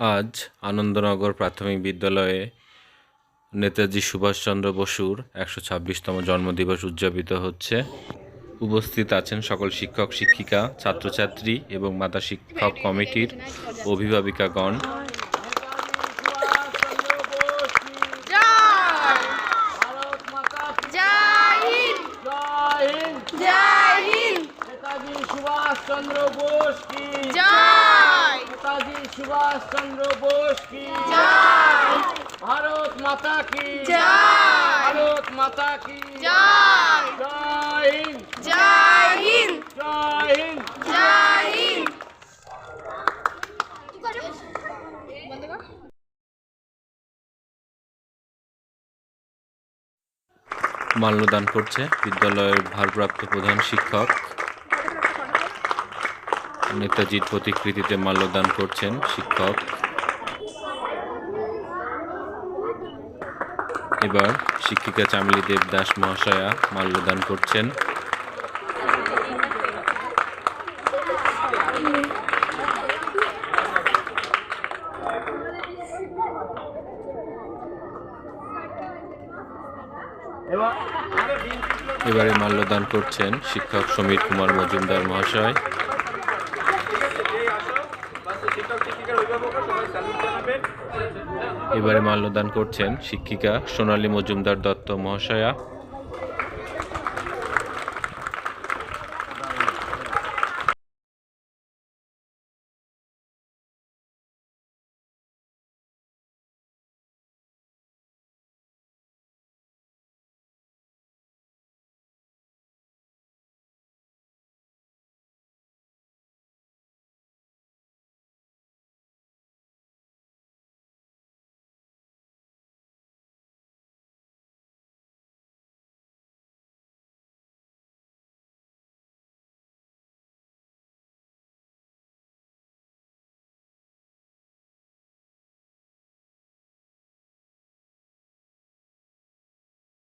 আজ আনন্দনগর প্রাথমিক বিদ্যালয়ে নেতাজি সুভাষচন্দ্র বসুর একশো ছাব্বিশতম জন্মদিবস উদযাপিত হচ্ছে। উপস্থিত আছেন সকল শিক্ষক শিক্ষিকা ছাত্রছাত্রী এবং মাতা শিক্ষক কমিটির অভিভাবিকাগণ। মাতা নেতাজি সুভাষ চন্দ্র বোস কি? ভারত মাতা কি? ভারত মাতা কি? জয়! জয় হিন্দ! জয় হিন্দ! জয় হিন্দ! জয় হিন্দ! মাল্যদান করছে বিদ্যালয়ের ভারপ্রাপ্ত প্রধান শিক্ষক নেতাজির প্রতিকৃতিতে মাল্যদান করছেন শিক্ষক। এবার শিক্ষিকা চামেলি দেবদাস মহাশয়া মাল্যদান করছেন। এবারে মাল্যদান করছেন শিক্ষক সমীর কুমার মজুমদার মহাশয়। এবারে মাল্যদান করছেন শিক্ষিকা সোনালী মজুমদার দত্ত মহাশয়া।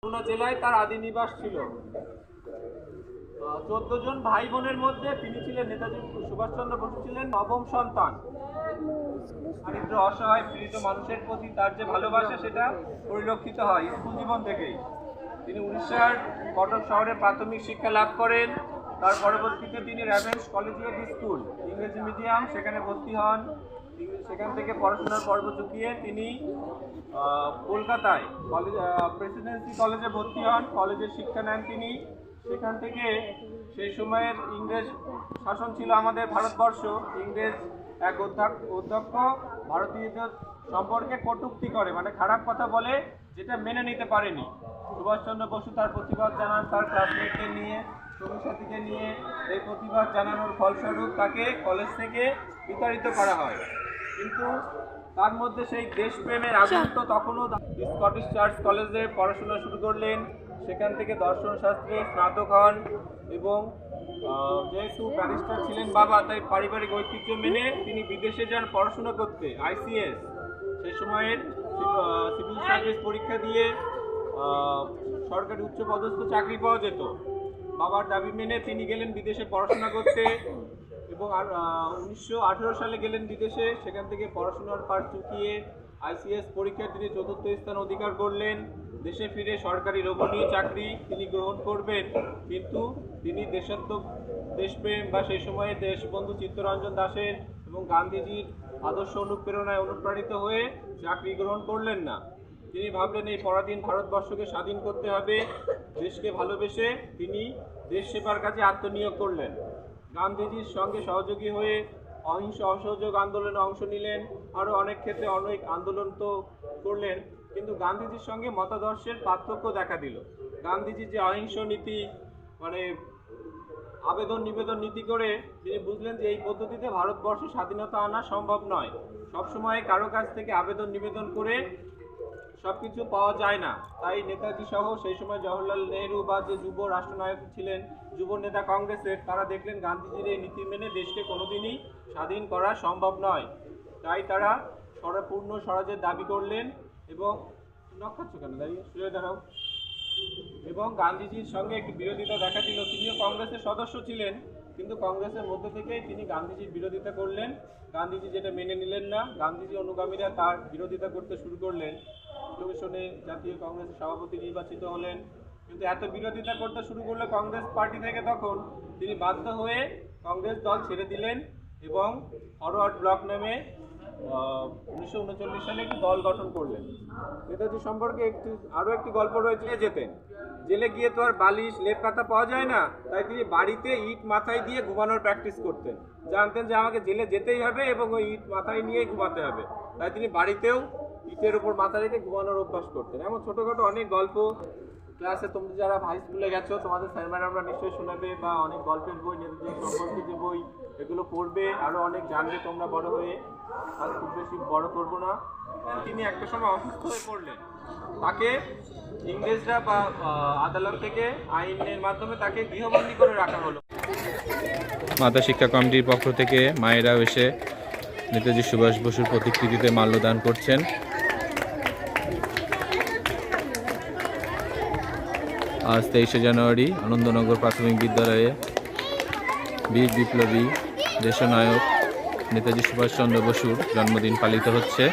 খুলনা জেলায় তার আদি নিবাস ছিল। চোদ্দ জন ভাই বোনের মধ্যে তিনি ছিলেন নেতাজি সুভাষচন্দ্র বসু ছিলেন নবম সন্তান। দারিদ্র, অসহায়, পীড়িত মানুষের প্রতি তার যে ভালোবাসা, সেটা পরিলক্ষিত হয় স্কুল জীবন থেকেই। তিনি উড়িষ্যার কটক শহরে প্রাথমিক শিক্ষা লাভ করেন। তার পরবর্তীতে তিনি র্যাভেন্স কলেজিয়েট স্কুল, ইংরেজি মিডিয়াম, সেখানে ভর্তি হন। সেখান থেকে পড়াশোনার পর্ব চুকিয়ে তিনি কলকাতায় কলেজ প্রেসিডেন্সি কলেজে ভর্তি হন। কলেজের শিক্ষা নেন তিনি। সেখান থেকে সেই সময়ের ইংরেজ শাসন ছিল আমাদের ভারতবর্ষ। ইংরেজ এক অধ্যক্ষ ভারতীয়দের সম্পর্কে কটূক্তি করে মানে খারাপ কথা বলে, যেটা মেনে নিতে পারেনি। সুভাষচন্দ্র বসু তার প্রতিবাদ জানান, তার ক্লাসমেটদের নিয়ে সঙ্গী সাথীকে নিয়ে। এই প্রতিবাদ জানানোর ফলস্বরূপ তাকে কলেজ থেকে বিতাড়িত করা হয়। কিন্তু তার মধ্যে সেই দেশপ্রেমের আগুন তো তখনও স্কটিশ চার্চ কলেজে পড়াশোনা শুরু করলেন। সেখান থেকে দর্শন শাস্ত্রে স্নাতক হন এবং যেহেতু ব্যারিস্টার ছিলেন বাবা তাই পারিবারিক ঐতিহ্য মেনে তিনি বিদেশে যান পড়াশোনা করতে আইসিএস। সেই সময়ের সিভিল সার্ভিস পরীক্ষা দিয়ে সরকারি উচ্চপদস্থ চাকরি পাওয়া যেত। বাবার দাবি মেনে তিনি গেলেন বিদেশে পড়াশোনা করতে। এবং আর উনিশশো আঠেরো সালে গেলেন বিদেশে, সেখান থেকে পড়াশোনার পাঠ চুকিয়ে আইসিএস পরীক্ষায় তিনি চতুর্থ স্থান অধিকার করলেন। দেশে ফিরে সরকারি লোভনীয় চাকরি তিনি গ্রহণ করবেন। কিন্তু তিনি দেশাত্ম, দেশপ্রেম বা সেই সময়ে দেশবন্ধু চিত্তরঞ্জন দাসের এবং গান্ধীজির আদর্শ অনুপ্রেরণায় অনুপ্রাণিত হয়ে চাকরি গ্রহণ করলেন না। তিনি ভাবলেন, এই পরাধীন ভারতবর্ষকে স্বাধীন করতে হবে। দেশকে ভালোবেসে তিনি দেশ সেবার কাজে আত্মনিয়োগ করলেন। গান্ধীজির সঙ্গে সহযোগী হয়ে অহিংস অসহযোগ আন্দোলনে অংশ নিলেন। আরও অনেক ক্ষেত্রে অনেক আন্দোলন তো করলেন, কিন্তু গান্ধীজির সঙ্গে মতাদর্শের পার্থক্য দেখা দিল। গান্ধীজির যে অহিংস নীতি মানে আবেদন নিবেদন নীতি করে তিনি বুঝলেন যে এই পদ্ধতিতে ভারতবর্ষে স্বাধীনতা আনা সম্ভব নয়। সবসময় কারও কাছ থেকে আবেদন নিবেদন করে সবকিছু পাওয়া যায় না। তাই নেতাজি সহ সেই সময় জওহরলাল নেহরু বা যে যুব রাষ্ট্রনায়ক ছিলেন, যুব নেতা কংগ্রেসের, তারা দেখলেন গান্ধীজির এই নীতি মেনে দেশকে কোনোদিনই স্বাধীন করা সম্ভব নয়। তাই তারা স্বরপূর্ণ স্বরাজের দাবি করলেন এবং নক্ষাচ্ছ কেন দাঁড়িয়ে? শুয়ে দাঁড়াও। এবং গান্ধীজির সঙ্গে একটি বিরোধিতা দেখা দিল। তিনিও কংগ্রেসের সদস্য ছিলেন, কিন্তু কংগ্রেসের মধ্যে থেকেই তিনি গান্ধীজির বিরোধিতা করলেন। গান্ধীজি যেটা মেনে নিলেন না, গান্ধীজি অনুগামীরা তার বিরোধিতা করতে শুরু করলেন। টেলিভিশনে জাতীয় কংগ্রেসের সভাপতি নির্বাচিত হলেন। কিন্তু এত বিরোধিতা করতে শুরু করলে কংগ্রেস পার্টি থেকে তখন তিনি বাধ্য হয়ে কংগ্রেস দল ছেড়ে দিলেন এবং ফরওয়ার্ড ব্লক নামে উনিশশো উনচল্লিশ সালে একটি দল গঠন করলেন। নেতাজি সম্পর্কে একটি, আরও একটি গল্প রয়েছে যেতেন। জেলে গিয়ে তো আর বালিশ লেপ পাতা পাওয়া যায় না, তাই তিনি বাড়িতে ইট মাথায় দিয়ে ঘুমানোর প্র্যাকটিস করতেন। জানতেন যে আমাকে জেলে যেতেই হবে এবং ওই ইট মাথায় নিয়েই ঘুমাতে হবে। তাই তিনি বাড়িতেও ইটের উপর মাথা রেখে ঘুমানোর অভ্যাস করতেন। এমন ছোটোখাটো অনেক গল্প ক্লাসে তোমরা যারা হাই স্কুলে গেছো, তোমাদের স্যার ম্যাডামরা নিশ্চয়ই শোনাবে বা অনেক গল্পের বই নেতাজি সম্পর্কে যে বই এগুলো পড়বে আরও অনেক জানবে তোমরা বড় হয়ে। আর খুব বেশি বড় করব না। তিনি একটা সময় অসুস্থ হয়ে পড়লেন। তাকে ইংরেজরা বা আদালত থেকে আইনের মাধ্যমে তাকে গৃহবন্দী করে রাখা হলো। মাতা শিক্ষা কমিটির পক্ষ থেকে মায়েরাও এসে নেতাজি সুভাষ বসুর প্রতিকৃতিতে মাল্যদান করছেন। আজ তেইশে জানুয়ারি, আনন্দনগর প্রাথমিক বিদ্যালয়ে বীর বিপ্লবী দেশনায়ক নেতাজি সুভাষচন্দ্র বসুর জন্মদিন পালিত হচ্ছে।